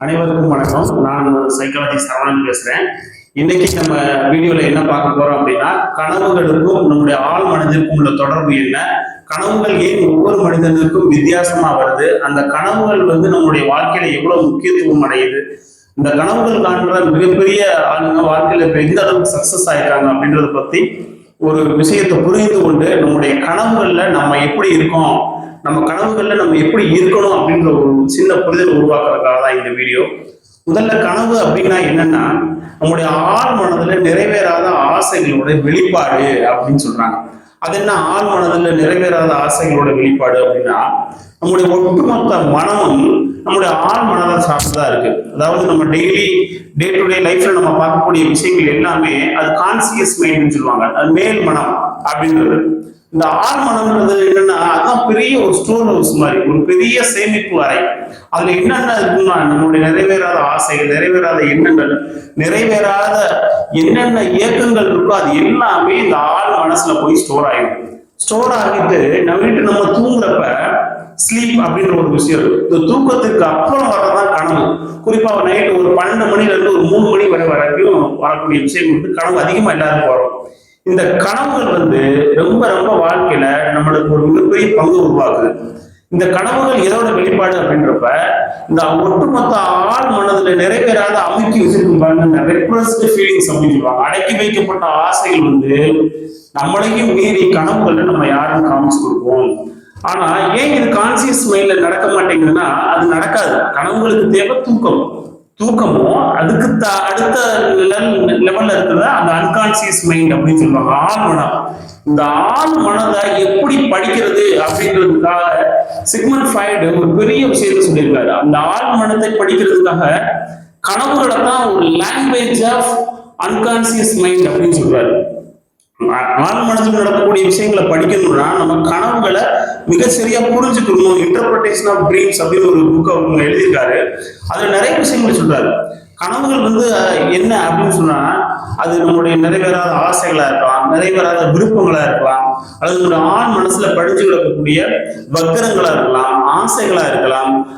அனைவருக்கும் வணக்கம். நான் சைக்காலஜி சரவணன் பேசுறேன். இன்னைக்கு நம்ம வீடியோல என்ன பார்க்க போறோம் அப்படின்னா கனவுகளுக்கும் நம்முடைய ஆள் மனதிற்கும் உள்ள தொடர்பு என்ன? கனவுகள் ஏன் ஒவ்வொரு மனிதனுக்கும் வித்தியாசமா வருது? அந்த கனவுகள் வந்து நம்முடைய வாழ்க்கையில எவ்வளவு முக்கியத்துவம் அடையுது? இந்த கனவுகள் காண்ற மிகப்பெரிய ஆளுங்க வாழ்க்கையில இப்ப எந்த அளவுக்கு சக்சஸ் ஆயிருக்காங்க அப்படின்றத பத்தி ஒரு விஷயத்தை புரிந்து கொண்டு நம்முடைய கனவுகள்ல நம்ம எப்படி இருக்கோம்? நம்ம கனவுகளில் நம்ம எப்படி இருக்கணும் அப்படின்ற ஒரு சின்ன புரிதல் உருவாக்குறதுக்காக தான் இந்த வீடியோ. முதல்ல கனவு அப்படின்னா என்னன்னா நம்முடைய ஆழ் மனதுல நிறைவேறாத ஆசைகளோட வெளிப்பாடு அப்படின்னு சொல்றாங்க. அது என்ன? ஆழ் மனதுல நிறைவேறாத ஆசைகளோட வெளிப்பாடு அப்படின்னா நம்முடைய ஒட்டுமொத்த மனமும் நம்முடைய ஆழ் மனதை சார்ந்ததா இருக்கு. அதாவது நம்ம டெய்லி டே டு டே லைஃப்ல நம்ம பார்க்கக்கூடிய விஷயங்கள் எல்லாமே அது கான்சியஸ் மைண்ட்னு சொல்லுவாங்க. அது மேல் மனம் அப்படின்றது இந்த ஆழ் மனம்ன்றது என்னன்னா அதுதான் பெரிய ஒரு ஸ்டோர் ஹவுஸ் மாதிரி ஒரு பெரிய சேமிப்பு அறை. அதுல என்னென்ன இருக்குன்னா நம்மளுடைய நிறைவேறாத ஆசைகள் நிறைவேறாத எண்ணங்கள் நிறைவேறாத என்னென்ன இயக்கங்கள் இருக்கோ அது எல்லாமே இந்த ஆழ் மனசுல போய் ஸ்டோர் ஆகிடும் ஸ்டோர் ஆகிட்டு நம்பிட்டு நம்ம தூங்குறப்ப ஸ்லீப் அப்படின்ற ஒரு விஷயம் இருக்கு. இந்த தூக்கத்துக்கு அப்புறம் வரதான் கனவு. குறிப்பா நைட்டு ஒரு பன்னெண்டு மணில இருந்து ஒரு மூணு மணி வரை வரைக்கும் வரக்கூடிய விஷயம் வந்து கனவு. அதிகமா எல்லாருக்கும் வரும் இந்த கனவுகள் வந்து ரொம்ப ரொம்ப வாழ்க்கையில நம்மளுக்கு ஒரு மிகப்பெரிய பங்கு உருவாக்குது. இந்த கனவுகள் எதோட வெளிப்பாடு அப்படின்றப்ப இந்த ஒட்டுமொத்த ஆள் மனதுல நிறைவேறாத அமைக்கி வச்சிருக்கும் பாருங்க. ரெப்ரஸ்ட் ஃபீலிங்ஸ் அப்படின்னு சொல்லுவாங்க. அடக்கி வைக்கப்பட்ட ஆசைகள் வந்து நம்மளையும் மீறி கனவுகள்ல நம்ம யாரும் காமிச்சு கொடுப்போம் ஆனா ஏன் இது கான்சியஸ் மைண்ட்ல நடக்க மாட்டேங்குதுன்னா அது நடக்காது. கனவுகளுக்கு தேவை தூக்கம். தூக்கமும் அதுக்கு த அடுத்த லெவல்ல இருக்கிறத அந்த அன்கான்சியஸ் மைண்ட் அப்படின்னு சொல்லுவாங்க. ஆள் மனம். இந்த ஆள் மனதை எப்படி படிக்கிறது அப்படின்றதுக்காக சிக்மன் ஃபைடு ஒரு பெரிய விஷயத்த சொல்லியிருக்காரு. அந்த ஆழ் மனதை படிக்கிறதுக்காக கனவுகளை தான் ஒரு லாங்குவேஜ் ஆஃப் அன்கான்சியஸ் மைண்ட் அப்படின்னு சொல்றாரு. ஆழ் மனதில் நடக்கக்கூடிய விஷயங்களை படிக்கணும்னா நம்ம கனவுகளை மிக சரியா புரிஞ்சுக்கணும் இன்டர்பிரேஷன் ஆஃப் ட்ரீம்ஸ் அப்படின்னு ஒரு புக் அவங்க எழுதியிருக்காரு. அதுல நிறைய விஷயங்கள் சொல்றாரு. கனவுகள் வந்து என்ன அப்படின்னு சொன்னா அது நம்முடைய நிறைவேறாத ஆசைகளா இருக்கலாம் நிறைவேறாத விருப்பங்களா இருக்கலாம் அல்லது ஒரு ஆண் மனசுல படிச்சு கிடக்கக்கூடிய வக்கரங்களா இருக்கலாம் ஆசை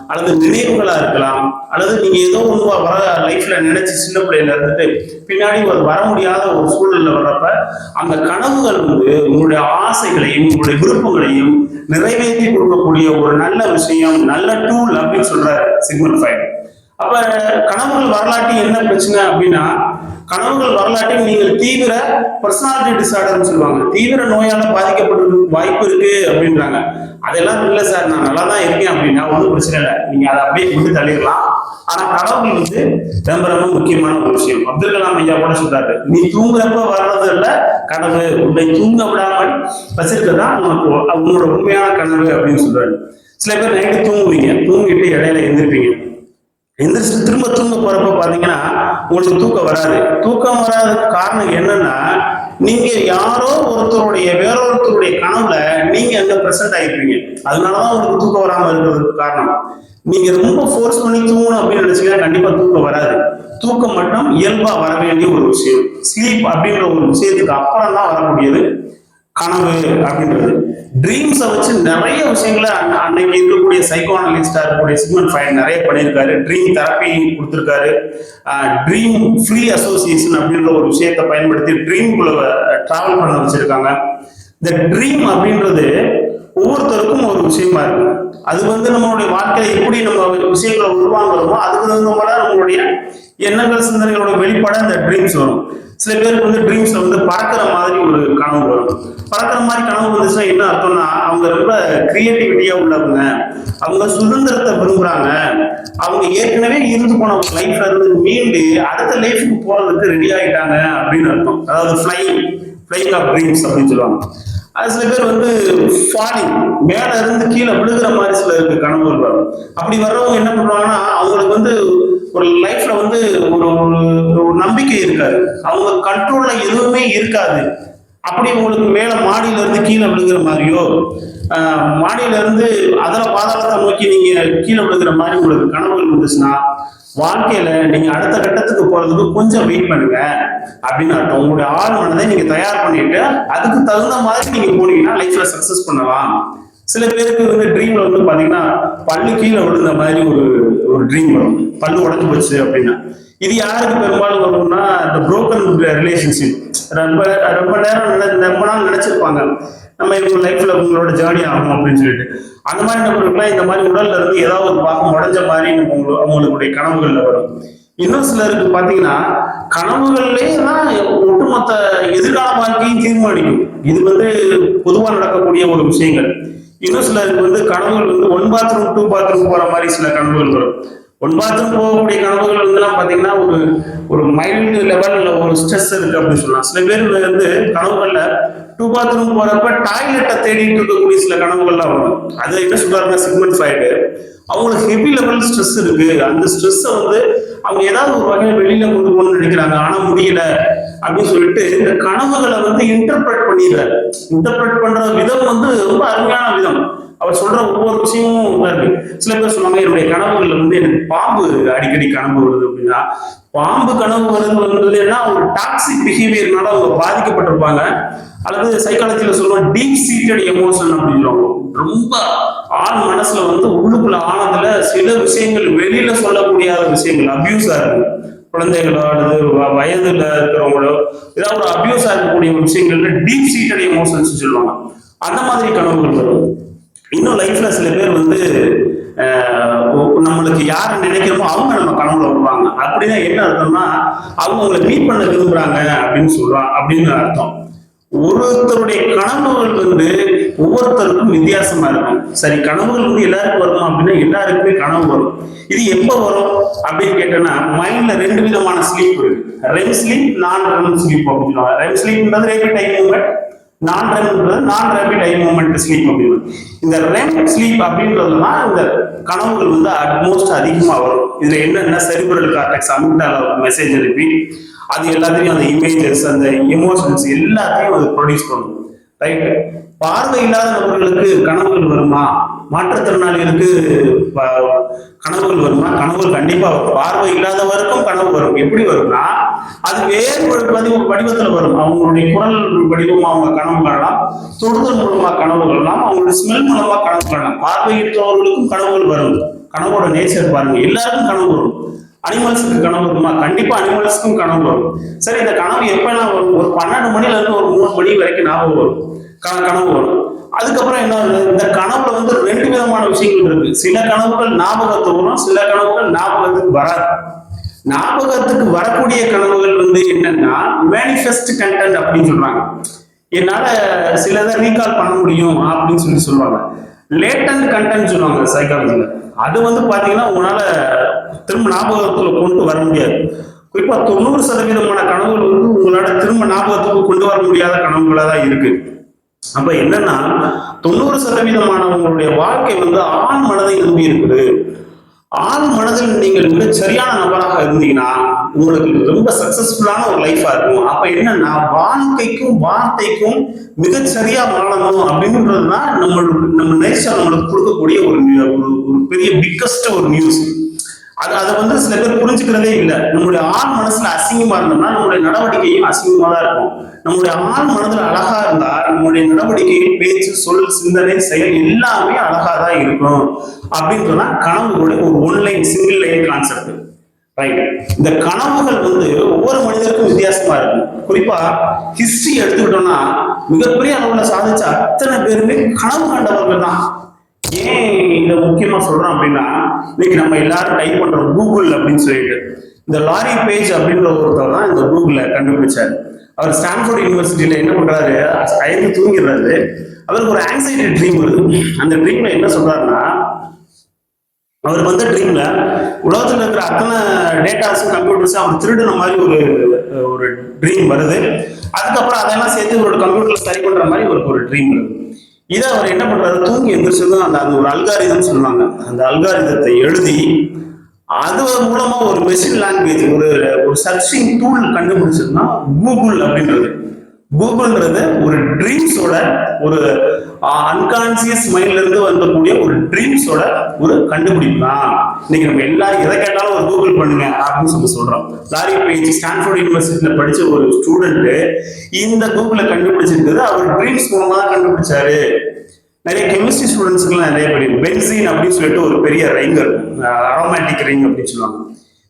அல்லது நினைவுகளா இருக்கலாம் அல்லது நீங்க ஏதோ ஒன்று வர லைஃப்ல நினைச்சு சின்ன பிள்ளையில இருந்துட்டு பின்னாடி ஒரு வர முடியாத ஒரு சூழல்ல வர்றப்ப அந்த கனவுகள் வந்து உங்களுடைய ஆசைகளையும் உங்களுடைய விருப்பங்களையும் நிறைவேற்றி கொடுக்கக்கூடிய ஒரு நல்ல விஷயம் நல்ல டூல் அப்படின்னு சொல்ற சிக்மன் ஃபைவ் அப்ப கனவுகள் வரலாற்று என்ன பிரச்சனை அப்படின்னா கனவுகள் வரலாற்றில் நீங்கள் தீவிர பர்சனாலிட்டி டிசார்டர்னு சொல்லுவாங்க. தீவிர நோயால பாதிக்கப்பட்டிருக்க வாய்ப்பு இருக்கு அப்படின்றாங்க. அதெல்லாம் இல்லை சார் நான் நல்லா தான் இருக்கேன் அப்படின்னா ஒன்றும் பிரச்சனை இல்லை. நீங்க அதை அப்படியே கொண்டு தள்ளிடலாம். ஆனா கனவுகள் வந்து ரொம்ப ரொம்ப முக்கியமான ஒரு விஷயம். அப்துல் கலாம் ஐயா கூட சொல்றாரு நீ தூங்குறப்ப வர்றது இல்ல கனவு. உன்னை தூங்க விடாமல் வச்சிருக்கதான் உனக்கு உன்னோட உண்மையான கனவு அப்படின்னு சொல்றாரு. சில பேர் நைட்டு தூங்குவீங்க. தூங்கிட்டு இடையில எழுந்திருப்பீங்க. எந்திரிச்சு திரும்ப தூங்க போறப்ப பாத்தீங்கன்னா உங்களுக்கு தூக்கம் வராது. தூக்கம் வராததுக்கு காரணம் என்னன்னா நீங்க யாரோ ஒருத்தருடைய வேறொருத்தருடைய கனவுல நீங்க அங்க பிரசன்ட் ஆயிருப்பீங்க அதனாலதான் உங்களுக்கு தூக்கம் வராம இருக்கிறதுக்கு காரணம். நீங்க ரொம்ப ஃபோர்ஸ் பண்ணி தூங்கணும் அப்படின்னு நினைச்சீங்கன்னா கண்டிப்பா தூக்கம் வராது. தூக்கம் மட்டும் இயல்பா வர வேண்டிய ஒரு விஷயம். ஸ்லீப் அப்படின்ற ஒரு விஷயத்துக்கு அப்புறம் தான் வரக்கூடியது. கனவு அப்படின்றது. ட்ரீம்ஸை வச்சு நிறைய விஷயங்களை அன்னைக்கு இருக்கக்கூடிய சைக்கோனலிஸ்டா இருக்கக்கூடிய சிக்மன் ஃபைன் நிறைய பண்ணியிருக்காரு. ட்ரீம் தெரப்பி கொடுத்துருக்காரு. ட்ரீம் ஃப்ரீ அசோசியேஷன் அப்படின்ற ஒரு விஷயத்தை பயன்படுத்தி ட்ரீம் டிராவல் பண்ண வச்சிருக்காங்க. இந்த ட்ரீம் அப்படின்றது ஒவ்வொருத்தருக்கும் ஒரு விஷயமா இருக்கு. அது வந்து நம்மளுடைய வாழ்க்கையில எப்படி நம்ம விஷயங்களை உருவாங்குறோமோ அதுக்கு தகுந்த மாதிரி நம்மளுடைய எண்ணங்கள் சிந்தனைகளோட வெளிப்பாடு அந்த ட்ரீம்ஸ் வரும். சில பேருக்கு வந்து ட்ரீம்ஸ்ல வந்து பறக்கிற மாதிரி ஒரு கனவு வரும். பறக்கிற மாதிரி கனவு வந்துச்சுன்னா என்ன அர்த்தம்னா அவங்க ரொம்ப கிரியேட்டிவிட்டியா உள்ளவங்க. அவங்க சுதந்திரத்தை விரும்புறாங்க. அவங்க ஏற்கனவே இருந்து போன லைஃப்ல இருந்து மீண்டு அடுத்த லைஃபுக்கு போறதுக்கு ரெடி ஆயிட்டாங்க அப்படின்னு அர்த்தம். அதாவது ஃபிளைங் ஃபிளைங் ஆஃப் ட்ரீம்ஸ் அப்படின்னு சொல்லுவாங்க. அது சில பேர் வந்து ஃபாலிங் மேல இருந்து கீழே விழுகிற மாதிரி சில இருக்கு கனவுகள் வரும். அப்படி வர்றவங்க என்ன பண்ணுவாங்கன்னா அவங்களுக்கு வந்து ஒரு லைஃப்ல வந்து ஒரு ஒரு ஒரு நம்பிக்கை இருக்காது. அவங்க கண்ட்ரோல்ல எதுவுமே இருக்காது. அப்படி உங்களுக்கு மேல மாடியில இருந்து கீழே விழுகிற மாதிரியோ மாடியில இருந்து அதில் பாதாளத்தை நோக்கி நீங்க கீழே விழுகிற மாதிரி உங்களுக்கு கனவுகள் வந்துச்சுன்னா வாழ்க்கையில நீங்க அடுத்த கட்டத்துக்கு போறதுக்கு கொஞ்சம் வெயிட் பண்ணுங்க. அப்படின்னு அர்த்தம். உங்களுடைய ஆள் மனதை நீங்க தயார் பண்ணிட்டு அதுக்கு தகுந்த மாதிரி நீங்க போனீங்கன்னா லைஃப்ல சக்சஸ் பண்ணலாம். சில பேருக்கு வந்து ட்ரீம்ல வந்து பாத்தீங்கன்னா பல்லு கீழே விழுந்த மாதிரி ஒரு ஒரு ட்ரீம் வரும். பல்லு உடஞ்சு போச்சு அப்படின்னா. இது யாருக்கு பெரும்பாலும் வரும்னா இந்த புரோக்கன் ரிலேஷன்ஷிப் ரொம்ப ரொம்ப நேரம் ரொம்ப நாள் நினைச்சிருப்பாங்க. நம்ம இவங்க லைஃப்ல உங்களோட ஜேர்னி ஆகும் அப்படின்னு சொல்லிட்டு. அந்த மாதிரி நபர்களுக்குலாம் இந்த மாதிரி உடல்ல இருந்து ஏதாவது ஒரு பாகம் உடஞ்ச மாதிரி உங்களுக்கு அவங்களுடைய கனவுகள்ல வரும். இன்னும் சிலருக்கு பாத்தீங்கன்னா கனவுகள்லயே தான் ஒட்டுமொத்த எதிர்கால வாழ்க்கையும் தீர்மானிக்கும். இது வந்து பொதுவா நடக்கக்கூடிய ஒரு விஷயங்கள். இன்னும் சிலருக்கு வந்து கனவுகள் வந்து ஒன் பாத்ரூம் டூ பாத்ரூம் போற மாதிரி சில கனவுகள் வரும். ஒன் பாத்ரூம் போகக்கூடிய கனவுகள் வந்துலாம் பாத்தீங்கன்னா ஒரு ஒரு மைல்டு லெவல்ல ஒரு ஸ்ட்ரெஸ் இருக்கு அப்படின்னு சொல்லலாம். சில பேர் வந்து கனவுகள்ல டூ பாத்ரூம் போறப்ப டாய்லெட்டை தேடிட்டு இருக்கக்கூடிய சில கனவுகள்லாம் வரும். அது என்ன சொல்றாருன்னா சிக்மெண்ட் ஃபைடு அவங்களுக்கு ஹெவி லெவல் ஸ்ட்ரெஸ் இருக்கு. அந்த ஸ்ட்ரெஸ்ஸை வந்து அவங்க ஏதாவது ஒரு வகையில் வெளியில கொண்டு போகணும்னு நினைக்கிறாங்க. ஆனா முடியல அப்படின்னு சொல்லிட்டு இந்த கனவுகளை வந்து இன்டர்பிரட் பண்ணிடுறாரு. இன்டர்பிரட் பண்ற விதம் வந்து ரொம்ப அருமையான விதம். அவர் சொல்ற ஒவ்வொரு விஷயமும் இதா இருக்கு. சில பேர் சொன்னாங்க என்னுடைய கனவுகள்ல வந்து எனக்கு பாம்பு அடிக்கடி கனவு வருது அப்படின்னா பாம்பு கனவு வருது வந்ததுன்னா அவங்க டாக்ஸிக் பிஹேவியர்னால அவங்க பாதிக்கப்பட்டிருப்பாங்க. அல்லது சைக்காலஜியில சொல்லுவோம் டீப் சீட்டட் எமோஷன் அப்படின்னு சொல்லுவாங்க. ரொம்ப ஆள் மனசுல வந்து உள்ளுக்குள்ள ஆனதுல சில விஷயங்கள் வெளியில சொல்லக்கூடிய விஷயங்கள் அபியூஸா இருக்கும் குழந்தைகளோ அல்லது வயதுல இருக்கிறவங்களோ ஏதாவது ஒரு அபியூஸா இருக்கக்கூடிய விஷயங்கள்ல டீப் சீட்டட் எமோஷன்ஸ் சொல்லுவாங்க. அந்த மாதிரி கனவுகள் வரும். இன்னும் லைஃப்ல சில பேர் வந்து ஆஹ், நம்மளுக்கு யார் நினைக்கிறோமோ அவங்க நம்ம கனவுல வருவாங்க. அப்படின்னா என்ன அர்த்தம்னா அவங்க உங்களை மீட் பண்ண விரும்புறாங்க அப்படின்னு சொல்றாங்க அப்படின்னு அர்த்தம். ஒருத்தருடைய கனவுகள் வந்து ஒவ்வொருத்தருக்கும் வித்தியாசமா இருக்கும். சரி கனவுகள் வந்து எல்லாருக்கும் வரும் அப்படின்னா எல்லாருக்குமே கனவு வரும். இது எப்ப வரும் அப்படின்னு கேட்டோம்னா மைண்ட்ல ரெண்டு விதமான ஸ்லீப் இருக்கு. REM sleep non REM sleep அப்படின்னு சொல்லுவாங்க. ரெம் ஸ்லீப்ன்றது ரேபிட் டைம் நான் ரெம்ன்றது நான் ரேபிட் ஐ மூமெண்ட் ஸ்லீப் அப்படின்னு இந்த ரெம் ஸ்லீப் அப்படின்றதுனா இந்த கனவுகள் வந்து அட்மோஸ்ட் அதிகமாக வரும். இதுல என்னென்ன செரிபிரல் கார்டெக்ஸ் அமிட்டால மெசேஜ் அனுப்பி அது எல்லாத்தையும் அந்த இமேஜஸ் அந்த எமோஷன்ஸ் எல்லாத்தையும் அது ப்ரொடியூஸ் பண்ணும். ரைட் பார்வை இல்லாத நபர்களுக்கு கனவுகள் வருமா? மாற்றுத்திறனாளிகளுக்கு கனவுகள் வருமா? கனவுகள் கண்டிப்பா வரும். பார்வை இல்லாதவருக்கும் கனவு வரும். எப்படி வரும்னா அது வேறு ஒரு பதிவு வடிவத்தில் வரும். அவங்களுடைய குரல் வடிவமாக அவங்க கனவு காணலாம். தொடுதல் மூலமா கனவு காணலாம். அவங்களுடைய ஸ்மெல் மூலமா கனவு காணலாம். பார்வையிட்டவர்களுக்கும் கனவுகள் வரும். கனவோட நேச்சர் பாருங்க. எல்லாருக்கும் கனவு வரும். அனிமல்ஸுக்கு கனவு வருமா? கண்டிப்பா அனிமல்ஸ்க்கும் கனவு வரும். சரி இந்த கனவு எப்பெல்லாம் வரும்? ஒரு பன்னெண்டு மணில இருந்து ஒரு மூணு மணி வரைக்கும் ஞாபகம் வரும். கனவு வரும். அதுக்கப்புறம் என்ன இந்த கனவுல வந்து ரெண்டு விதமான விஷயங்கள் இருக்கு. சில கனவுகள் ஞாபகத்து வரும் சில கனவுகள் ஞாபகத்துக்கு வராது. ஞாபகத்துக்கு வரக்கூடிய கனவுகள் வந்து என்னன்னா மேனிஃபெஸ்ட் கண்டென்ட் அப்படின்னு சொல்றாங்க. என்னால சிலதை ரீகால் பண்ண முடியும் அப்படின்னு சொல்லி சொல்லுவாங்க. லேட்டன்ட் கண்டென்ட் சொல்லுவாங்க சைக்காலஜியில் அது வந்து பாத்தீங்கன்னா உங்களால திரும்ப ஞாபகத்துல கொண்டு வர முடியாது. குறிப்பா தொண்ணூறு சதவீதமான கனவுகள் வந்து உங்களால திரும்ப ஞாபகத்துக்கு கொண்டு வர முடியாத கனவுகளா தான் இருக்கு. அப்ப என்னன்னா தொண்ணூறு சதவீதமானவங்களுடைய வாழ்க்கை வந்து ஆண் மனதை நம்பி இருக்குது. ஆண் மனதில் நீங்கள் மிக சரியான நபராக இருந்தீங்கன்னா உங்களுக்கு ரொம்ப சக்சஸ்ஃபுல்லான ஒரு லைஃபா இருக்கும். அப்ப என்னன்னா வாழ்க்கைக்கும் வார்த்தைக்கும் மிகச்சரியா வாழணும் அப்படின்றதுதான் நம்மளுக்கு நம்ம நேச்சர் நம்மளுக்கு கொடுக்கக்கூடிய ஒரு ஒரு- ஒரு பெரிய பிக்கஸ்ட் ஒரு நியூஸ் அது அதை வந்து சில பேர் புரிஞ்சுக்கிறதே இல்லை. நம்மளுடைய ஆண் மனசுல அசிங்கமா இருந்தோம்னா நம்மளுடைய நடவடிக்கையும் அசிங்கமா தான் இருக்கும். நம்மளுடைய ஆண் மனதுல அழகா இருந்தா நம்மளுடைய நடவடிக்கை பேச்சு சொல் சிந்தனை செயல் எல்லாமே அழகா தான் இருக்கும். அப்படின்றதான் கனவுகளுடைய ஒரு one line single line concept right இந்த கனவுகள் வந்து ஒவ்வொரு மனிதருக்கும் வித்தியாசமா இருக்கும். குறிப்பா ஹிஸ்டரி எடுத்துக்கிட்டோம்னா மிகப்பெரிய அளவுல சாதிச்ச அத்தனை பேருமே கனவு கண்டவர்கள் தான். ஏன் இதை முக்கியமா சொல்றோம் அப்படின்னா இன்னைக்கு நம்ம எல்லாரும் டைப் பண்றோம் கூகுள் அப்படின்னு சொல்லிட்டு. இந்த லாரி பேஜ் அப்படின்ற ஒருத்தர் தான் இந்த கூகுள கண்டுபிடிச்சாரு. அவர் ஸ்டான்ஃபோர்ட் யூனிவர்சிட்டியில என்ன பண்றாரு? அயந்து தூங்கிடுறாரு. அவருக்கு ஒரு ஆங்ஸைட்டி ட்ரீம் வருது. அந்த ட்ரீம்ல என்ன சொல்றாருன்னா அவருக்கு வந்த ட்ரீம்ல உலகத்துல இருக்கிற அத்தனை டேட்டாஸும் கம்ப்யூட்டர்ஸும் அவர் திருடின மாதிரி ஒரு ஒரு ட்ரீம் வருது. அதுக்கப்புறம் அதெல்லாம் சேர்த்து ஒரு கம்ப்யூட்டர்ல சரி பண்ற மாதிரி ஒரு ஒரு ட்ரீம் வருது. இதை அவர் என்ன பண்றாரு? தூங்கி எந்திரிச்சதும் அந்த அந்த ஒரு அல்காரிதம் சொல்லுவாங்க. அந்த அல்காரிதத்தை எழுதி அது மூலமா ஒரு மெஷின் லாங்குவேஜ் ஒரு ஒரு சர்ச்சிங் டூல் கண்டுபிடிச்சதுன்னா கூகுள் அப்படின்றது. கூகுள்ன்றது ஒரு ட்ரீம்ஸோட ஒரு அன்கான்சியஸ் மைண்ட்ல இருந்து வந்தக்கூடிய ஒரு ட்ரீம்ஸோட ஒரு கண்டுபிடிப்பு தான். இன்னைக்கு நம்ம எல்லாரும் எதை கேட்டாலும் ஒரு கூகுள் பண்ணுங்க அப்படின்னு சொல்லி சொல்றோம். லாரி பேஜ் ஸ்டான்ஃபோர்ட் யூனிவர்சிட்டியில படிச்ச ஒரு ஸ்டூடெண்ட் இந்த கூகுளை கண்டுபிடிச்சிருக்கிறது அவர் ட்ரீம்ஸ் மூலமா தான் கண்டுபிடிச்சாரு. நிறைய கெமிஸ்ட்ரி ஸ்டூடெண்ட்ஸ்க்குலாம் நிறைய பெரிய பென்சின் அப்படின்னு சொல்லிட்டு ஒரு பெரிய ரிங் அரோமேட்டிக் ரிங் அப்படின்னு சொல்லுவாங்க.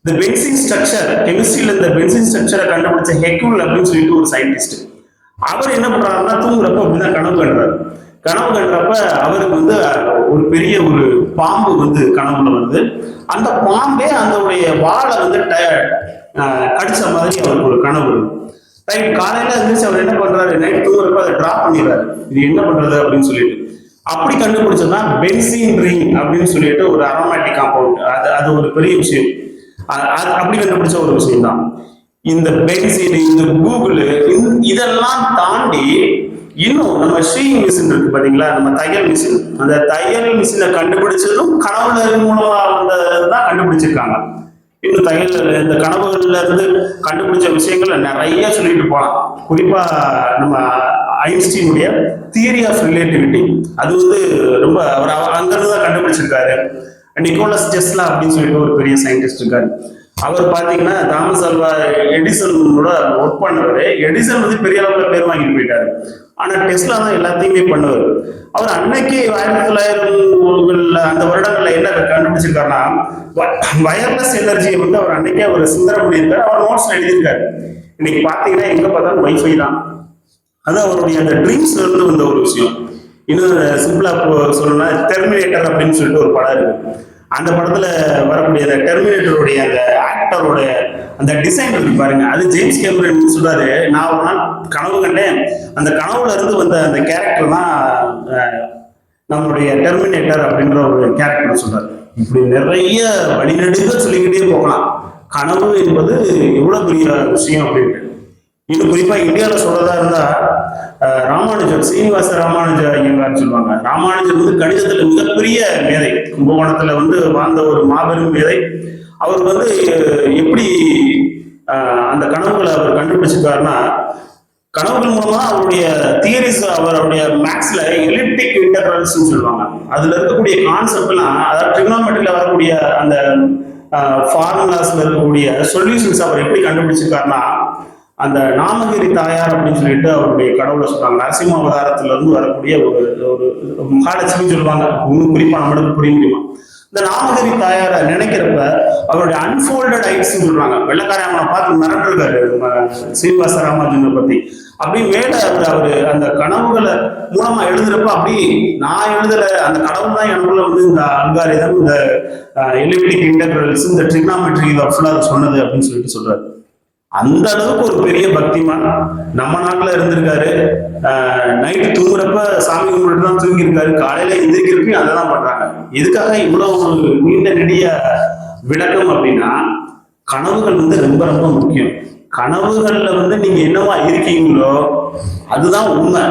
இந்த பென்சின் ஸ்ட்ரக்சர் கெமிஸ்ட்ரியில இந்த பென்சின் ஸ்ட்ரக்சரை கண்டுபிடிச்ச ஹெக்யூல் அப்படின்னு சொல்லிட்டு ஒரு சயின்டிஸ்ட் அவர் என்ன பண்றாருன்னா தூங்குறப்ப அப்படிதான் கனவு கண்டுறாரு கனவு கண்டுறப்ப அவருக்கு வந்து ஒரு பெரிய ஒரு பாம்பு வந்து கனவுல வருது. அந்த பாம்பே அதனுடைய வாழை வந்து அடிச்ச மாதிரி அவருக்கு ஒரு கனவு வருது. ரைட் காலையில இருந்துச்சு அவர் என்ன பண்றாரு? நைட் தூங்குறப்ப அதை டிராப் பண்ணிடுறாரு. இது என்ன பண்றது அப்படின்னு சொல்லிட்டு. அப்படி கண்டுபிடிச்சதுதான் பென்சின் ரிங் அப்படின்னு சொல்லிட்டு ஒரு அரோமேட்டிக் காம்பவுண்ட் அது அது ஒரு பெரிய விஷயம். அது அப்படி கண்டுபிடிச்ச ஒரு விஷயம் தான் இந்த பென்சின் இந்த கூகுள் இதெல்லாம் தாண்டி இன்னும் நம்ம ஷீயிங் மிஷின் இருக்கு பாத்தீங்களா? நம்ம தையல் மிஷின் அந்த தையல் மிஷினை கண்டுபிடிச்சதும் கனவுல மூலமா வந்ததுதான் கண்டுபிடிச்சிருக்காங்க. இன்னும் தையல் இந்த கனவுகள்ல இருந்து கண்டுபிடிச்ச விஷயங்களை நிறைய சொல்லிட்டு போகலாம் குறிப்பா நம்ம ஐன்ஸ்டீனுடைய தியரி ஆஃப் ரிலேட்டிவிட்டி அது வந்து ரொம்ப அவர் அங்கிருந்து தான் கண்டுபிடிச்சிருக்காரு. நிக்கோலஸ் டெஸ்லா அப்படின்னு சொல்லிட்டு ஒரு பெரிய சயின்டிஸ்ட் இருக்காரு. அவர் பாத்தீங்கன்னா தாமஸ் அல்வா எடிசனோட ஒர்க் பண்ணவர். எடிசன் வந்து பெரிய அளவுல பேர் வாங்கிட்டு போயிட்டாரு. ஆனா டெஸ்லா தான் எல்லாத்தையுமே பண்ணுவார். அவர் அன்னைக்கு ஆயிரத்தி தொள்ளாயிரம் அந்த வருடங்கள்ல என்ன கண்டுபிடிச்சிருக்காருன்னா வயர்லெஸ் எனர்ஜியை வந்து அவர் அன்னைக்கே அவர் சிந்தனை பண்ணியிருக்காரு. அவர் நோட்ஸ் எழுதியிருக்காரு. இன்னைக்கு பாத்தீங்கன்னா எங்க பார்த்தாலும் வைஃபை தான். அது அவருடைய அந்த ட்ரீம்ஸ்ல இருந்து வந்த ஒரு விஷயம். இன்னும் சிம்பிளா சொல்லணும்னா டெர்மினேட்டர் அப்படின்னு சொல்லிட்டு ஒரு படம் இருக்கு. அந்த படத்துல வரக்கூடிய அந்த டெர்மினேட்டருடைய அந்த ஆக்டரோட அந்த டிசைன் இருக்கு பாருங்க. அது ஜேம்ஸ் கேமரன் சொல்றாரு. நான் ஒரு நாள் கனவு கண்டேன். அந்த கனவுல இருந்து வந்த அந்த கேரக்டர் தான் நம்மளுடைய டெர்மினேட்டர் அப்படின்ற ஒரு கேரக்டர் சொல்றாரு. இப்படி நிறைய வழிநடுங்க சொல்லிக்கிட்டே போகலாம். கனவு என்பது எவ்வளவு பெரிய விஷயம் அப்படின்ட்டு. இன்னும் குறிப்பா இந்தியாவில் சொல்றதா இருந்தா அஹ், ராமானுஜர் சீனிவாச ராமானுஜ ஐயங்கார் சொல்லுவாங்க. ராமானுஜர் வந்து கணிதத்துல மிகப்பெரிய மேதை. கும்பகோணத்துல வந்து வாழ்ந்த ஒரு மாபெரும் மேதை. அவர் வந்து எப்படி அந்த கனவுகளை அவர் கண்டுபிடிச்சிருக்காருன்னா கனவுகள் மூலமா அவருடைய தியரிஸ் அவருடைய மேக்ஸ்ல எலிப்டிக் இன்டர்வல்ஸ் சொல்லுவாங்க. அதுல இருக்கக்கூடிய கான்செப்ட் எல்லாம் அதாவது ட்ரிக்னாமெட்ரியில வரக்கூடிய அந்த ஃபார்முலாஸ்ல இருக்கக்கூடிய சொல்யூஷன்ஸ் அவர் எப்படி கண்டுபிடிச்சிருக்காருன்னா அந்த நாமகிரி தாயார் அப்படின்னு சொல்லிட்டு அவருடைய கடவுளை சொல்றாங்க நரசிம்ம அவதாரத்துல இருந்து வரக்கூடிய ஒரு ஒரு மகாலட்சுமி சொல்லுவாங்க. இன்னும் குறிப்பா நம்மளுக்கு புரிய முடியுமா? இந்த நாமகிரி தாயாரை நினைக்கிறப்ப அவருடைய அன்போல்டட் ஐட்ஸ் சொல்றாங்க. வெள்ளக்காரன் பார்த்து மிரண்டிருக்காரு நம்ம சீனிவாச ராமானுஜனை பத்தி. அப்படி மேல அவர் அவரு அந்த கனவுகளை மூலமா எழுதுறப்ப அப்படி நான் எழுதல அந்த கனவு தான் எனக்குள்ள வந்து இந்த அல்காரிதம் இந்த எலிப்டிக் இன்டெகிரல்ஸ் இந்த ட்ரிக்னாமெட்ரி இதை ஃபுல்லாக சொன்னது அப்படின்னு சொல்லிட்டு சொல்றாரு. அந்த அளவுக்கு ஒரு பெரிய பக்திமான். நம்ம நாட்டுல இருந்திருக்காரு. நைட்டு தூங்குறப்ப சாமி கும்பிட்டு தான் தூங்கி இருக்காரு காலையில எந்திரிக்கிறப்பையும் அதை தான் பண்றாங்க. எதுக்காக இவ்வளவு நீண்ட நெடிய விளக்கம் அப்படின்னா கனவுகள் வந்து ரொம்ப ரொம்ப முக்கியம். கனவுகள்ல வந்து நீங்க என்னவா இருக்கீங்களோ அதுதான் உண்மை.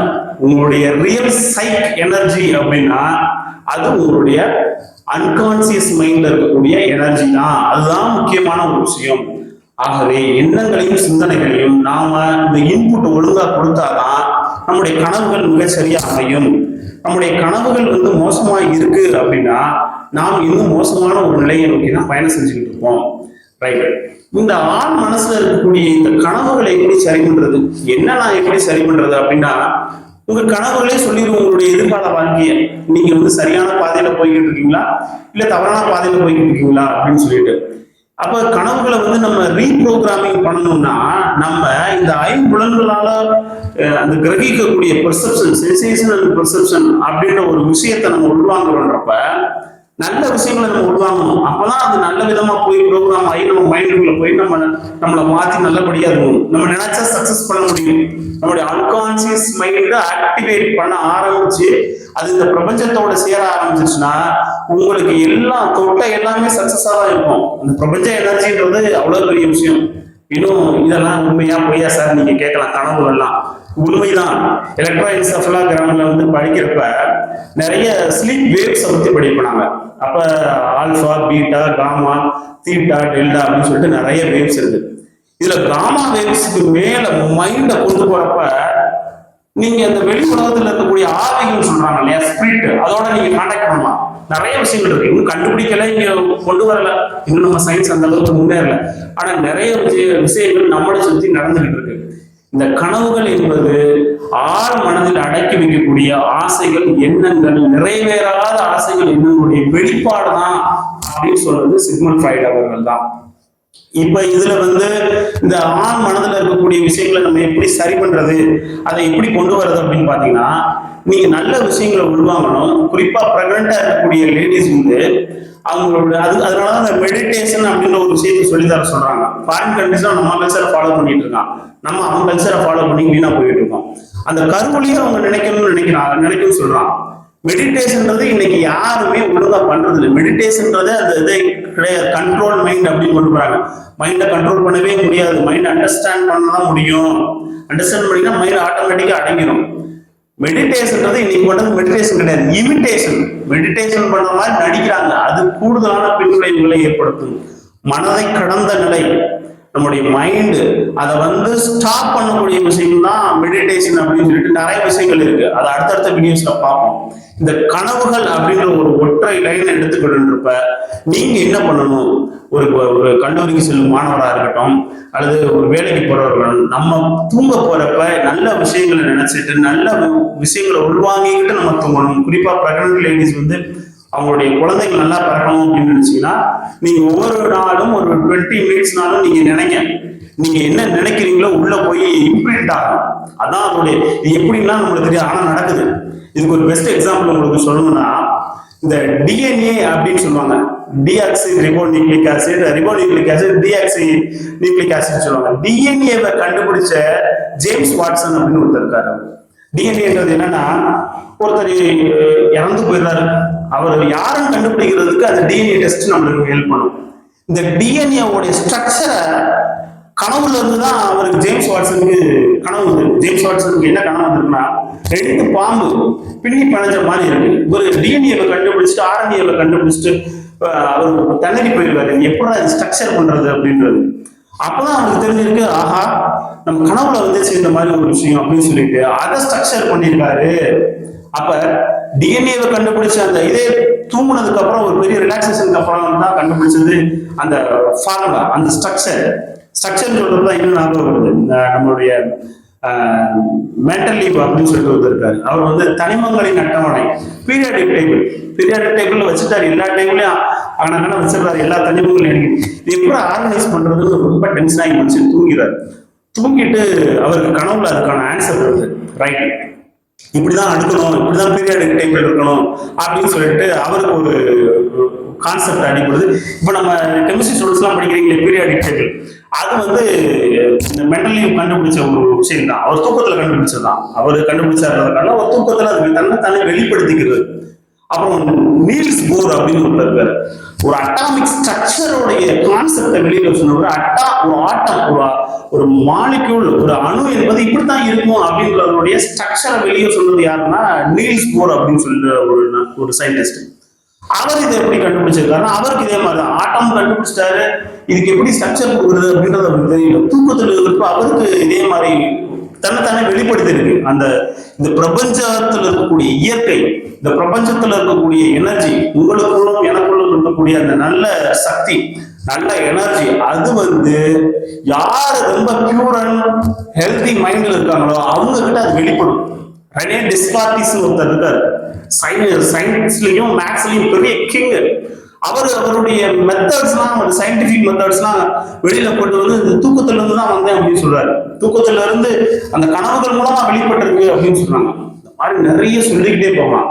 உங்களுடைய ரியல் சைக் எனர்ஜி அப்படின்னா அது உங்களுடைய அன்கான்சியஸ் மைண்ட்ல இருக்கக்கூடிய எனர்ஜி தான். அதுதான் முக்கியமான ஒரு விஷயம். ஆகவே எண்ணங்களையும் சிந்தனைகளையும் நாம இந்த இன்புட் ஒழுங்கா கொடுத்தாதான் நம்முடைய கனவுகள் மிக சரியா அமையும். நம்முடைய கனவுகள் வந்து மோசமா இருக்கு அப்படின்னா நாம் இன்னும் மோசமான ஒரு நிலையை நோக்கி தான் பயணம் செஞ்சுக்கிட்டு இருப்போம். ரைட் இந்த ஆண் மனசுல இருக்கக்கூடிய இந்த கனவுகளை எப்படி சரி பண்றது? என்ன நான் எப்படி சரி பண்றது அப்படின்னா உங்க கனவுகளே சொல்லிடும் உங்களுடைய எதிர்கால வாழ்க்கையை. நீங்க வந்து சரியான பாதையில போய்கிட்டு இருக்கீங்களா? இல்ல தவறான பாதையில போய்கிட்டு இருக்கீங்களா? அப்படின்னு சொல்லிட்டு. அப்ப கனவுகளை வந்து நம்ம ரீப்ரோக்ராமிங் பண்ணணும்னா நம்ம இந்த ஐம்புலன்களால அந்த கிரகிக்கக்கூடிய பெர்செப்ஷன் சென்சேஷனல் அண்ட் பெர்செப்ஷன் அப்படின்ற ஒரு விஷயத்தை நம்ம உள்வாங்குறோன்றப்ப நல்ல விஷயங்களை நம்ம உள்வாங்கணும். அப்பதான் அது நல்ல விதமா போய் ப்ரோக்ராம் ஆகி நம்ம மைண்டுக்குள்ள போய் நம்ம நம்மளை மாத்தி நல்லபடியா இருக்கணும் நம்ம நினைச்சா சக்சஸ் பண்ண முடியும். நம்மளுடைய அன்கான்சியஸ் மைண்டை ஆக்டிவேட் பண்ண ஆரம்பிச்சு அது இந்த பிரபஞ்சத்தோட சேர ஆரம்பிச்சிச்சுன்னா உங்களுக்கு எல்லாம் தொட்ட எல்லாமே சக்சஸா தான் இருக்கும். இந்த பிரபஞ்ச எனர்ஜின்றது அவ்வளவு பெரிய விஷயம். இன்னும் இதெல்லாம் உண்மையா பொய்யா சார் நீங்க கேட்கலாம். கனவுகள்லாம் உண்மைதான். எலக்ட்ரோ கிராமில் வந்து படிக்கிறப்ப நிறைய ஸ்லீப் வேவ்ஸை பற்றி படிப்பாங்க அப்ப alpha beta gamma theta delta அப்படின்னு சொல்லிட்டு நிறைய வேவ்ஸ் இருக்கு. இதுல காமா வேவ்ஸ்க்கு மேல மைண்ட கொண்டு போறப்ப நீங்க அந்த வெளி உலகத்துல இருக்கக்கூடிய ஆவிகள் சொல்றாங்க இல்லையா ஸ்பிரிட் அதோட நீங்க கான்டாக்ட் பண்ணலாம். நிறைய விஷயங்கள் இருக்கு. இன்னும் கண்டுபிடிக்கல இங்க கொண்டு வரல. இன்னும் நம்ம சயின்ஸ் அந்த அளவுக்கு முன்னேறல. ஆனா நிறைய விஷயங்கள் நம்மளை சுத்தி நடந்துகிட்டு இருக்கு. இந்த கனவுகள் என்பது ஆழ் மனதில் அடக்கி வைக்கக்கூடிய ஆசைகள் எண்ணங்கள் நிறைவேறாத ஆசைகள் எண்ணங்களுடைய வெளிப்பாடு தான் அப்படின்னு சொல்றது சிக்மன் ஃப்ரைட் அவர்கள் தான். இப்ப இதுல வந்து இந்த ஆண் மனதில் இருக்கக்கூடிய விஷயங்களை நம்ம எப்படி சரி பண்றது அதை எப்படி கொண்டு வர்றது அப்படின்னு பாத்தீங்கன்னா நீங்க நல்ல விஷயங்களை உள்வாங்கணும். குறிப்பா பிரெக்னண்டா இருக்கக்கூடிய லேடிஸ் வந்து அவங்களோட அது அதனால அந்த மெடிடேஷன் அப்படின்ற ஒரு விஷயத்தை சொல்லி தர சொல்றாங்க. ஃபாரின் கண்ட்ரிஸ்ல நம்ம கல்ச்சரை ஃபாலோ பண்ணிட்டு இருக்கான் நம்ம அவங்க கல்ச்சரை ஃபாலோ பண்ணி வீணா போயிட்டு இருக்கோம். அந்த கருவொலியை அவங்க நினைக்கணும்னு நினைக்கிறாங்க நினைக்கணும்னு சொல்றான் மெடிடேஷன்ன்றது இன்னைக்கு யாருமே ஒழுங்கா பண்றது இல்லை மெடிடேஷன்ன்றது அந்த இது கிடையாது. கண்ட்ரோல் மைண்ட் அப்படின்னு கொண்டு போறாங்க. மைண்டை கண்ட்ரோல் பண்ணவே முடியாது. மைண்ட் அண்டர்ஸ்டாண்ட் பண்ணதான் முடியும். அண்டர்ஸ்டாண்ட் பண்ணினா மைண்ட் ஆட்டோமேட்டிக்கா அடங்கிடும் மெடிடேஷன்ன்றது இன்னைக்கு பண்றது மெடிடேஷன் கிடையாது. இமிட்டேஷன் மெடிடேஷன் பண்ற மாதிரி நடிக்கிறாங்க. அது கூடுதலான பின்விளைவுகளை ஏற்படுத்தும். மனதை கடந்த நிலை. நம்முடைய மைண்டு அதை வந்து ஸ்டாப் பண்ணக்கூடிய விஷயம் தான் மெடிடேஷன் அப்படின்னு சொல்லிட்டு நிறைய விஷயங்கள் இருக்கு. அதை அடுத்தடுத்த வீடியோஸ்ல பார்ப்போம். இந்த கனவுகள் அப்படின்ற ஒரு ஒற்றை லைன் எடுத்துக்கிட்டு நீங்க என்ன பண்ணணும்? ஒரு ஒரு கல்லூரிக்கு செல்லும் மாணவராக இருக்கட்டும் அல்லது ஒரு வேலைக்கு போறவர்கள் நம்ம தூங்க போறப்ப நல்ல விஷயங்களை நினைச்சிட்டு நல்ல விஷயங்களை உள்வாங்கிக்கிட்டு நம்ம தூங்கணும். குறிப்பா பிரெக்னன்ட் லேடிஸ் வந்து அவங்களுடைய குழந்தைகள் நல்லா பிறக்கணும் அப்படின்னு நினைச்சீங்கன்னா நீங்க ஒவ்வொரு நாளும் ஒரு டுவெண்ட்டி மினிட்ஸ்னாலும் நீங்க நினைங்க. நீங்க என்ன நினைக்கிறீங்களோ உள்ள போய் இம்ப்ரிண்ட் ஆகும் அதான் அதோடைய இது எப்படின்னா நம்மளுக்கு தெரியாது ஆனா நடக்குது. இதுக்கு ஒரு பெஸ்ட் எக்ஸாம்பிள் உங்களுக்கு சொல்லணும்னா இந்த டிஎன்ஏ அப்படின்னு சொல்லுவாங்க. Deoxy ribo nucleic acid ribo nucleic acid deoxy nucleic acid சொல்லுவாங்க. டிஎன்ஏவை கண்டுபிடிச்ச ஜேம்ஸ் வாட்சன் அப்படின்னு ஒருத்தர் இருக்காரு. டிஎன்ஏன்றது என்னன்னா ஒருத்தர் இறந்து போயிடுறாரு. அவர் யாரும் கண்டுபிடிக்கிறதுக்கு அந்த டிஎன்ஏ டெஸ்ட் நம்மளுக்கு ஹெல்ப் பண்ணும். இந்த டிஎன்ஏவோடைய ஸ்ட்ரக்சரை கனவுல இருந்து தான் அவருக்கு ஜேம்ஸ் வாட்ஸனுக்கு கனவு வந்து ஜேம்ஸ் வாட்ஸனுக்கு என்ன கனவு வந்திருக்குன்னா ரெண்டு பாம்பு பின்னி பழஞ்ச மாதிரி இருக்கு. ஒரு டிஎன்ஏல கண்டுபிடிச்சிட்டு ஆர்என்ஏல கண்டுபிடிச்சிட்டு அவர் தண்ணறி போயிருக்காரு. எப்படி அது ஸ்ட்ரக்சர் பண்றது அப்படின்றது. அப்பதான் அவருக்கு தெரிஞ்சிருக்கு ஆஹா நம்ம கனவுல வந்து சேர்ந்த மாதிரி ஒரு விஷயம் அப்படின்னு சொல்லிட்டு அதை ஸ்ட்ரக்சர் பண்ணியிருக்காரு. அப்ப டிஎன்ஏவை கண்டுபிடிச்ச அந்த இதே தூங்குனதுக்கு அப்புறம் ஒரு பெரிய ரிலாக்ஸேஷனுக்கு அப்புறம் தான் கண்டுபிடிச்சது அந்த ஃபார்முலா அந்த ஸ்ட்ரக்சர் ஸ்ட்ரக்சர் சொல்றது தான் இன்னும் ஞாபகம் வருது. இந்த நம்மளுடைய மென்டல் லீவ் அப்படின்னு சொல்லிட்டு வந்திருக்காரு அவர் வந்து தனிமங்களின் அட்டவணை பீரியாடிக் டேபிள் பீரியாடிக் டேபிள்ல வச்சுட்டாரு. எல்லா டேபிளையும் கணக்கான வச்சிருக்காரு எல்லா தனிமங்களையும் எடுக்கி இது எப்படி ஆர்கனைஸ் பண்றதுன்னு ரொம்ப டென்ஷன் ஆகி மனுஷன் தூங்கிறார் தூங்கிட்டு அவருக்கு கனவுல அதுக்கான ஆன்சர் வருது. ரைட் இப்படிதான் அடுக்கணும் இப்படிதான் பீரியாடிக் டேபிள் இருக்கணும் அப்படின்னு சொல்லிட்டு அவருக்கு ஒரு கான்செப்ட் அடிப்படுது இப்போ நம்ம கெமிஸ்ட்ரி ஸ்டூடெண்ட்ஸ்லாம் படிக்கிறீங்களே பீரியாடிக் டேபிள் அது வந்து இந்த மெண்டலையும் கண்டுபிடிச்ச ஒரு விஷயம் தான். அவர் தூக்கத்துல கண்டுபிடிச்சது தான். அவர் கண்டுபிடிச்சாருன்றதுனால அவர் தூக்கத்துல அது தன்னை தானே வெளிப்படுத்திக்கிறது. அப்புறம் நீல்ஸ் போர் அப்படின்னு ஒருத்தர் ஒரு அட்டாமிக் ஸ்ட்ரக்சருடைய கான்செப்டை வெளியில சொன்ன அட்டா ஒரு ஆட்டம் ஒரு ஒரு மாலிக்யூல் ஒரு அணு என்பது இப்படித்தான் இருக்கும் அப்படின்றதனுடைய ஸ்ட்ரக்சரை வெளியே சொன்னது யாருன்னா நீல்ஸ் போர் அப்படின்னு சொல்லிட்டு ஒரு ஒரு சயின்டிஸ்ட் அவர் இதை எப்படி கண்டுபிடிச்சிருக்காருன்னா அவருக்கு இதே மாதிரி தான் ஆட்டம் கண்டுபிடிச்சிட்டாரு. இதுக்கு எப்படி ஸ்ட்ரக்சர் கொடுக்குறது அப்படின்றது அவருக்கு தெரியல தூக்கத்தில் இருக்கிறப்ப அவருக்கு இதே மாதிரி தன்னைத்தானே வெளிப்படுத்திருக்கு அந்த இந்த பிரபஞ்சத்தில் இருக்கக்கூடிய இயற்கை இந்த பிரபஞ்சத்தில் இருக்கக்கூடிய எனர்ஜி உங்களுக்குள்ளும் எனக்குள்ளும் இருக்கக்கூடிய அந்த நல்ல சக்தி நல்ல எனர்ஜி அது வந்து யார் ரொம்ப பியூர் அண்ட் ஹெல்தி மைண்ட்ல இருக்காங்களோ அவங்க கிட்ட அது வெளிப்படும். ரெனே டிஸ்பார்டிஸ் ஒருத்தர் இருக்காரு. சயின்ஸ்லயும் மேக்ஸ்லயும் பெரிய கிங்கு அவர் அவருடைய மெத்தட்ஸ்லாம் ஒரு சயின்டிபிக் மெத்தட்ஸ்லாம் வெளியில கொண்டு வந்து இந்த தூக்கத்துல இருந்து தான் வந்தேன் அப்படின்னு சொல்றாரு. தூக்கத்துல இருந்து அந்த கனவுகள் மூலமா வெளிப்பட்டிருக்கு அப்படின்னு சொல்றாங்க. இந்த மாதிரி நிறைய சொல்லிக்கிட்டே போகலாம்.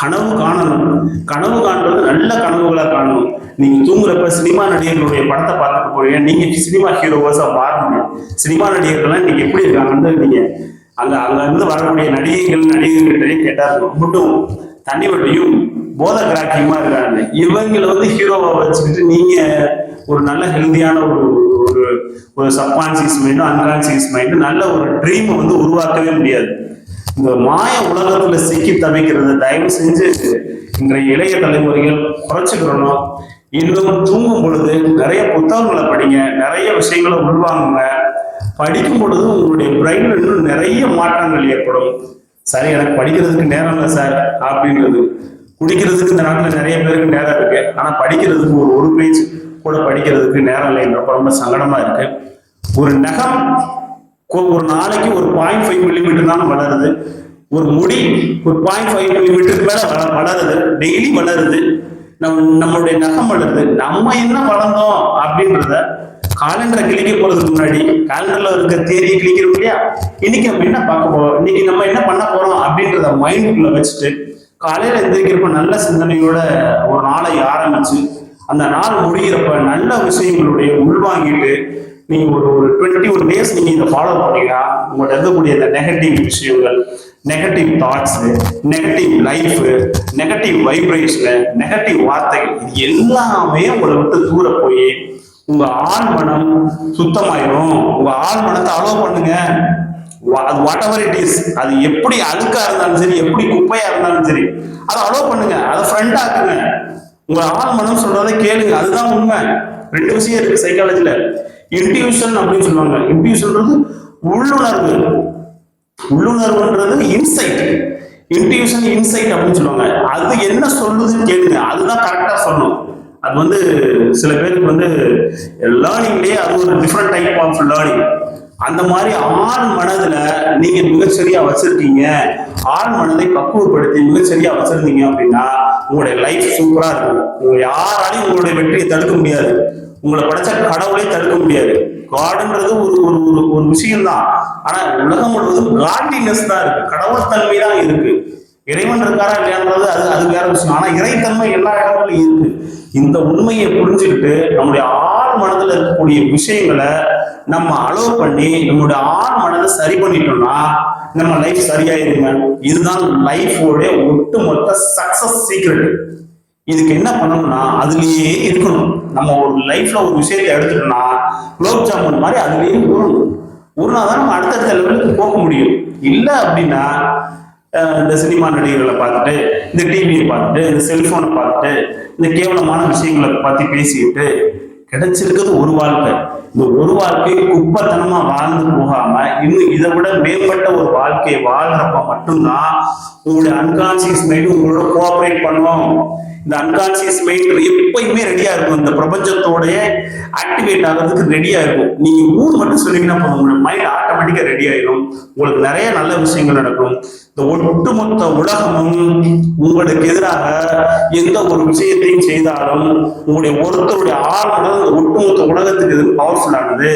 கனவு காணணும். கனவு காண்றது நல்ல கனவுகளா காணணும். நீங்க தூங்குறப்ப சினிமா நடிகர்களுடைய படத்தை பார்த்துட்டு போறீங்க. நீங்க சினிமா ஹீரோவர்ஸா பாருங்க சினிமா நடிகர்கள்லாம் இன்னைக்கு எப்படி இருக்காங்கன்னு நீங்க அங்க அங்க இருந்து வரக்கூடிய நடிகைகள் நடிகர்கள்ட்டே கேட்டா மட்டும் தண்ணி வட்டியும் போத கிராக்கியமா இருக்காங்க இவங்களை வந்து ஹீரோவா வச்சுக்கிட்டு நீங்க ஒரு நல்ல ஹெல்த்தியான ஒரு ஒரு ஒரு சப்கான்சியஸ் மைண்டும் அன்கான்சியஸ் மைண்டும் நல்ல ஒரு ட்ரீமை வந்து உருவாக்கவே முடியாது. இந்த மாய உலகத்துல சிக்கி தவிக்கிறத தயவு செஞ்சு இன்றைய இளைய தலைமுறைகள் குறைச்சிக்கிறணும் இன்னும் தூங்கும் பொழுது நிறைய புத்தகங்களை படிங்க நிறைய விஷயங்களை உள்வாங்குங்க. படிக்கும் பொழுது உங்களுடைய பிரெயின்ல இன்னும் நிறைய மாற்றங்கள் ஏற்படும். சரி எனக்கு படிக்கிறதுக்கு நேரம் இல்லை சார் அப்படின்றது. குடிக்கிறதுக்கு இந்த நாட்டில் நிறைய பேருக்கு நேரம் இருக்கு. ஆனால் படிக்கிறதுக்கு ஒரு ஒரு பேஜ் கூட படிக்கிறதுக்கு நேரம் இல்லைன்றப்ப ரொம்ப சங்கடமா இருக்கு. ஒரு நகம் ஒரு நாளைக்கு ஒரு பாயிண்ட் ஃபைவ் மில்லிமீட்டர் தான் வளருது. ஒரு முடி ஒரு பாயிண்ட் ஃபைவ் மில்லிமீட்டருக்கு மேல வள- வளருது. டெய்லி வளருது. நம் நம்மளுடைய நகம் வளருது. நம்ம என்ன வளர்ந்தோம் அப்படின்றத காலண்டரை கிளிக்க போறதுக்கு முன்னாடி காலண்டர்ல இருக்க தேதியை கிளிக்கிறோம் இல்லையா? இன்னைக்கு நம்ம என்ன பார்க்க போறோம்? இன்னைக்கு நம்ம என்ன பண்ண போறோம் அப்படின்றத மைண்டுக்குள்ள வச்சுட்டு காலையில எந்திரிக்கிறப்ப நல்ல சிந்தனையோட ஒரு நாளை ஆரம்பிச்சு அந்த நாள் முடிகிறப்ப நல்ல விஷயங்களுடைய உள்வாங்கிட்டு நீங்க ஒரு ஒரு டுவெண்ட்டி ஒன் டேஸ் நீங்க இதை ஃபாலோ பண்ணீங்கன்னா உங்கள்ட்ட இருக்கக்கூடிய இந்த நெகட்டிவ் விஷயங்கள் negative thoughts negative life negative vibration negative வார்த்தைகள் இது எல்லாமே உங்களை விட்டு தூர போய் உங்க ஆள் மனம் சுத்தமாயிரும். உங்க ஆள் மனத்தை அலோவ் பண்ணுங்க. அது வாட் எவர் இட் இஸ் அது எப்படி அழுக்கா இருந்தாலும் சரி எப்படி குப்பையா இருந்தாலும் சரி அதை அலோவ் பண்ணுங்க அதை ஃப்ரெண்ட் ஆக்குங்க. உங்க ஆள் மனம் சொல்றதை கேளுங்க அதுதான் உண்மை. ரெண்டு விஷயம் இருக்கு சைக்காலஜில இன்டியூஷன் அப்படின்னு சொல்லுவாங்க. இன்டியூஷன்றது உள்ளுணர்வு. உள்ளுணர்வுன்றது இன்சைட் இன்டியூஷன் இன்சைட் அப்படின்னு சொல்லுவாங்க. அது என்ன சொல்லுதுன்னு கேளுங்க. அதுதான் கரெக்டா சொல்லணும். அது வந்து சில பேருக்கு வந்து லேர்னிங்லேயே அது ஒரு டிஃப்ரெண்ட் டைப் ஆஃப் லேர்னிங் அந்த மாதிரி ஆண் மனதுல நீங்க மிகச்சரியா வச்சிருக்கீங்க. ஆண் மனதை பக்குவப்படுத்தி மிகச்சரியா வச்சிருந்தீங்க அப்படின்னா உங்களுடைய லைஃப் சூப்பரா இருக்கும். உங்க யாராலையும் உங்களுடைய வெற்றியை தடுக்க முடியாது. உங்களை படைச்ச கடவுளே தடுக்க முடியாது. காடுன்றது ஒரு ஒரு ஒரு ஒரு விஷயம் தான் ஆனா உலகம் முழுவதும் காட்லினஸ் தான் இருக்கு. கடவுள் தன்மை தான் இருக்கு. இறைவன் இருக்காரா இல்லையான்றது அது அது வேற விஷயம். ஆனா இறைத்தன்மை எல்லா இடங்களிலும் இருக்கு. இந்த உண்மையை புரிஞ்சுக்கிட்டு நம்முடைய ஆள் மனதில் இருக்கக்கூடிய விஷயங்களை நம்ம அலோவ் பண்ணி நம்மளோட ஆண் மனதை சரி பண்ணிட்டோம்னா நம்ம லைஃப் சரியாயிருங்க இதுதான் லைஃபோட ஒட்டுமொத்த சக்சஸ் சீக்ரெட் இதுக்கு என்ன பண்ணணும்னா அதுலயே இருக்கணும். நம்ம ஒரு லைஃப்ல ஒரு விஷயத்த எடுத்துட்டோம்னா குலோப் ஜாமுன் மாதிரி அதுலயே ஊறணும் ஊறினாதான் நம்ம அடுத்தடுத்த லெவலுக்கு போக முடியும். இல்லை அப்படின்னா இந்த சினிமா நடிகர்களை பார்த்துட்டு இந்த டிவியை பார்த்துட்டு இந்த செல்போனை பார்த்துட்டு இந்த கேவலமான விஷயங்களை பற்றி பேசிக்கிட்டு கிடைச்சிருக்கிறது ஒரு வாழ்க்கை. இந்த ஒரு வாழ்க்கை குப்பத்தனமா வாழ்ந்து போகாம இன்னும் இதை விட மேம்பட்ட ஒரு வாழ்க்கையை வாழ்றப்ப மட்டும்தான் உங்களுடைய அன்கான்சியஸ் மைண்ட் உங்களோட கோஆபரேட் பண்ணுவோம் இந்த அன்கான்சியஸ் மைண்ட் எப்பயுமே ரெடியா இருக்கும். இந்த பிரபஞ்சத்தோடைய ஆக்டிவேட் ஆகிறதுக்கு ரெடியா இருக்கும். நீங்க ஊர் மட்டும் சொன்னீங்கன்னா போதும். உங்களோட மைண்ட் ஆட்டோமேட்டிக்கா ரெடி ஆயிடும் உங்களுக்கு நிறைய நல்ல விஷயங்கள் நடக்கும். இந்த ஒட்டுமொத்த உலகமும் உங்களுக்கு எதிராக எந்த ஒரு விஷயத்தையும் செய்தாலும் உங்களுடைய ஒருத்தருடைய ஆழ்மனம் ஒட்டுமொத்த உலகத்துக்கு இது பவர்ஃபுல்லானது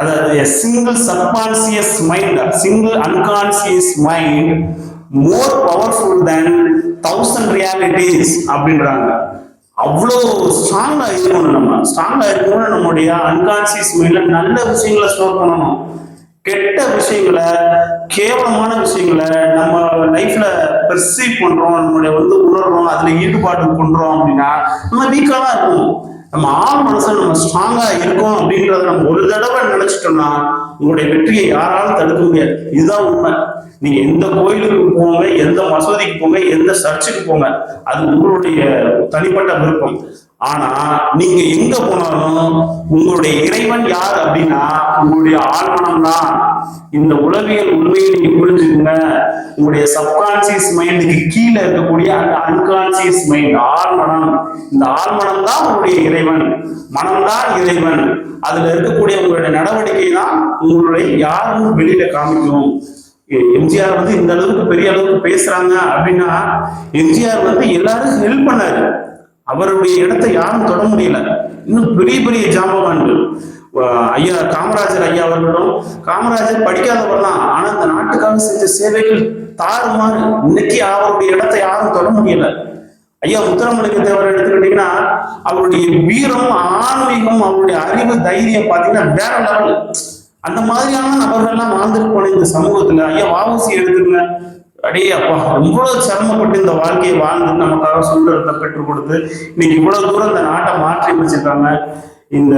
அதாவது single subconscious mind single unconscious mind more powerful than thousand realities அப்படின்றாங்க. அவ்வளோ ஸ்ட்ராங்கா இருக்கணும் நம்ம. ஸ்ட்ராங்கா இருக்கணும் நம்முடைய அன்கான்சியஸ் மைண்ட்ல நல்ல விஷயங்களை ஸ்டோர் பண்ணணும். கெட்ட விஷயங்களை கேவலமான விஷயங்களை நம்ம லைஃப்ல பெர்சீவ் பண்றோம் நம்மளுடைய வந்து உணர்றோம் அதுல ஈடுபாடு பண்றோம் அப்படின்னா நம்ம வீக்கா தான் இருக்கும் நம்ம ஆள் மனசுல நம்ம ஸ்ட்ராங்கா இருக்கோம் அப்படின்றத நம்ம ஒரு தடவை நினைச்சிட்டோம்னா உங்களுடைய வெற்றியை யாராலும் தடுக்க முடியாது. இதுதான் உண்மை. நீங்க எந்த கோயிலுக்கு போங்க எந்த மசூதிக்கு போங்க எந்த சர்ச்சுக்கு போங்க அது உங்களுடைய தனிப்பட்ட விருப்பம். ஆனா நீங்க எங்க போனாலும் உங்களுடைய இறைவன் யார் அப்படின்னா உங்களுடைய ஆழ்மனம் தான் இந்த உளவியல் உண்மையை நீங்க புரிஞ்சுக்கோங்க உங்களுடைய சப்கான்சியஸ் மைண்டுக்கு கீழே இருக்கக்கூடிய அந்த அன்கான்சியஸ் மைண்ட் ஆழ்மனம். இந்த ஆழ்மனம் தான் உங்களுடைய இறைவன். மனம்தான் இறைவன். அதுல இருக்கக்கூடிய உங்களுடைய நடவடிக்கை தான் உங்களுடைய யாரும் வெளியில காமிக்கும். எ- எம்ஜிஆர் வந்து இந்த அளவுக்கு பெரிய அளவுக்கு பேசுறாங்க அப்படின்னா எம்ஜிஆர் வந்து எல்லாரும் ஹெல்ப் பண்ணாரு. அவருடைய இடத்தை யாரும் தொட முடியல. இன்னும் பெரிய பெரிய ஜாம்பவான்கள். ஐயா காமராஜர் ஐயா அவர்களும் காமராஜர் படிக்காதவர் ஆனா இந்த நாட்டுக்காக செஞ்ச சேவைகள் தாறுமாறு இன்னைக்கு அவருடைய இடத்தை யாரும் தொட முடியல. ஐயா முத்துராமலிங்க தேவர் எடுத்துக்கிட்டீங்கன்னா அவருடைய வீரம் ஆன்மீகம் அவருடைய அறிவு தைரியம் பாத்தீங்கன்னா வேற லெவல் அந்த மாதிரியான நபர்கள்லாம் வாழ்ந்துட்டு போன இந்த சமூகத்துல ஐயா வாவூசி எடுத்துருங்க அடே அப்பா ரொம்ப சிரமப்பட்டு இந்த வாழ்க்கையை வாழ்ந்து நமக்காக சுதந்திரத்தை பெற்றுக் கொடுத்து இன்னைக்கு இவ்வளவு தூரம் இந்த நாட்டை மாற்றி வச்சிருக்காங்க இந்த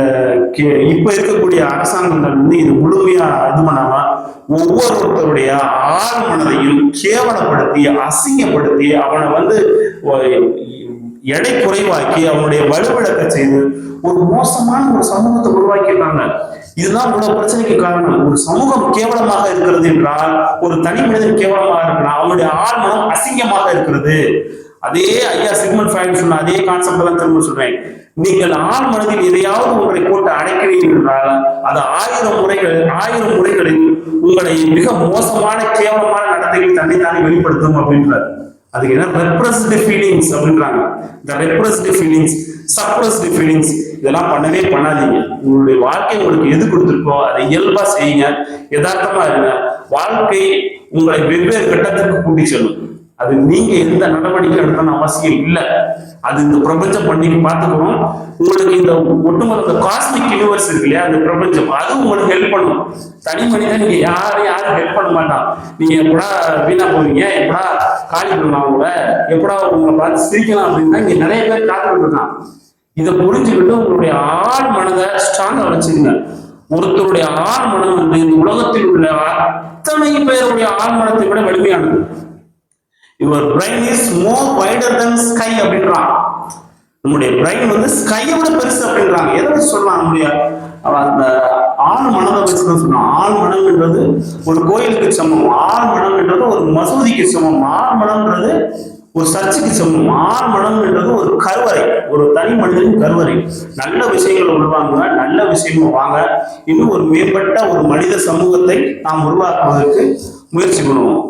கே- இப்ப இருக்கக்கூடிய அரசாங்கங்கள் வந்து இது முழுமையா இது பண்ணாம ஒவ்வொருத்தருடைய ஆள் மனதையும் கேவலப்படுத்தி அசிங்கப்படுத்தி அவனை வந்து எடை குறைவாக்கி அவனுடைய வலுவிழக்க செய்து ஒரு மோசமான ஒரு சமூகத்தை உருவாக்கியிருக்காங்க. இதுதான் இவ்வளவு பிரச்சனைக்கு காரணம். ஒரு சமூகம் கேவலமாக இருக்கிறது என்றால் ஒரு தனி மனிதன் கேவலமாக இருக்கிறான் அவனுடைய ஆழ்மனம் அசிங்கமாக இருக்கிறது. அதே ஐயா சிக்மன் ஃபைன் சொன்ன அதே கான்செப்ட் தான் திரும்ப சொல்றேன். நீங்கள் ஆள் மனதில் எதையாவது ஒன்றை போட்டு அடைக்கிறீர்கள் என்றால் அது ஆயிரம் முறைகள் ஆயிரம் முறைகளில் உங்களை மிக மோசமான கேவலமான நடத்தைகள் தன்னைத்தானே வெளிப்படுத்தும் அப்படின்றார். அதுக்கு என்ன? ரெப்ரஸ்டு ஃபீலிங்ஸ் அப்படின்றாங்க. இந்த ரெப்ரஸ்டு ஃபீலிங்ஸ் சப்ரஸ்டு ஃபீலிங்ஸ் இதெல்லாம் பண்ணவே பண்ணாதீங்க. உங்களுடைய வாழ்க்கை உங்களுக்கு எது கொடுத்துருக்கோ அதை இயல்பா செய்யுங்க. யதார்த்தமா இருங்க. வாழ்க்கை உங்களை வெவ்வேறு கட்டத்திற்கு கூட்டி செல்லும். அது நீங்க எந்த நடவடிக்கை எடுக்கணும் அவசியம் இல்லை. அது இந்த பிரபஞ்சம் பண்ணி பார்த்துக்கணும். உங்களுக்கு இந்த ஒட்டுமொத்த காஸ்மிக் யூனிவர்ஸ் இருக்கு இல்லையா அந்த பிரபஞ்சம் அது உங்களுக்கு ஹெல்ப் பண்ணும். தனி மனிதன் நீங்க யாரும் யாரும் ஹெல்ப் பண்ண மாட்டான். நீங்க எப்படா வீணா போவீங்க எப்படா காலி பண்ணலாம் உங்களை எப்படா உங்களை பார்த்து சிரிக்கலாம் அப்படின்னா இங்க நிறைய பேர் காத்துக்கிட்டு இருக்கான் இதை புரிஞ்சுக்கிட்டு உங்களுடைய ஆள் மனதை ஸ்ட்ராங்கா வச்சுருங்க ஒருத்தருடைய ஆள் மனம் வந்து இந்த உலகத்தில் உள்ள அத்தனை பேருடைய ஆள் மனத்தை விட வலிமையானது. Your brain is more wider than sky அப்படின்றான். நம்முடைய பிரைன் வந்து ஸ்கையை விட பெருசு அப்படின்றாங்க. எதை வச்சு சொல்லலாம் நம்முடைய அந்த ஆள் மனதை வச்சு தான் சொல்லலாம். ஆள் மனம்ன்றது ஒரு கோயிலுக்கு சமம். ஆள் மனம்ன்றது ஒரு மசூதிக்கு சமம். ஆள் மனம்ன்றது ஒரு சர்ச்சுக்கு சமம். ஆள் மனம் என்றது ஒரு கருவறை. ஒரு தனி மனிதனின் கருவறை. நல்ல விஷயங்களை உள்வாங்க நல்ல விஷயமும் வாங்க. இன்னும் ஒரு மேம்பட்ட ஒரு மனித சமூகத்தை நாம் உருவாக்குவதற்கு முயற்சி பண்ணுவோம்.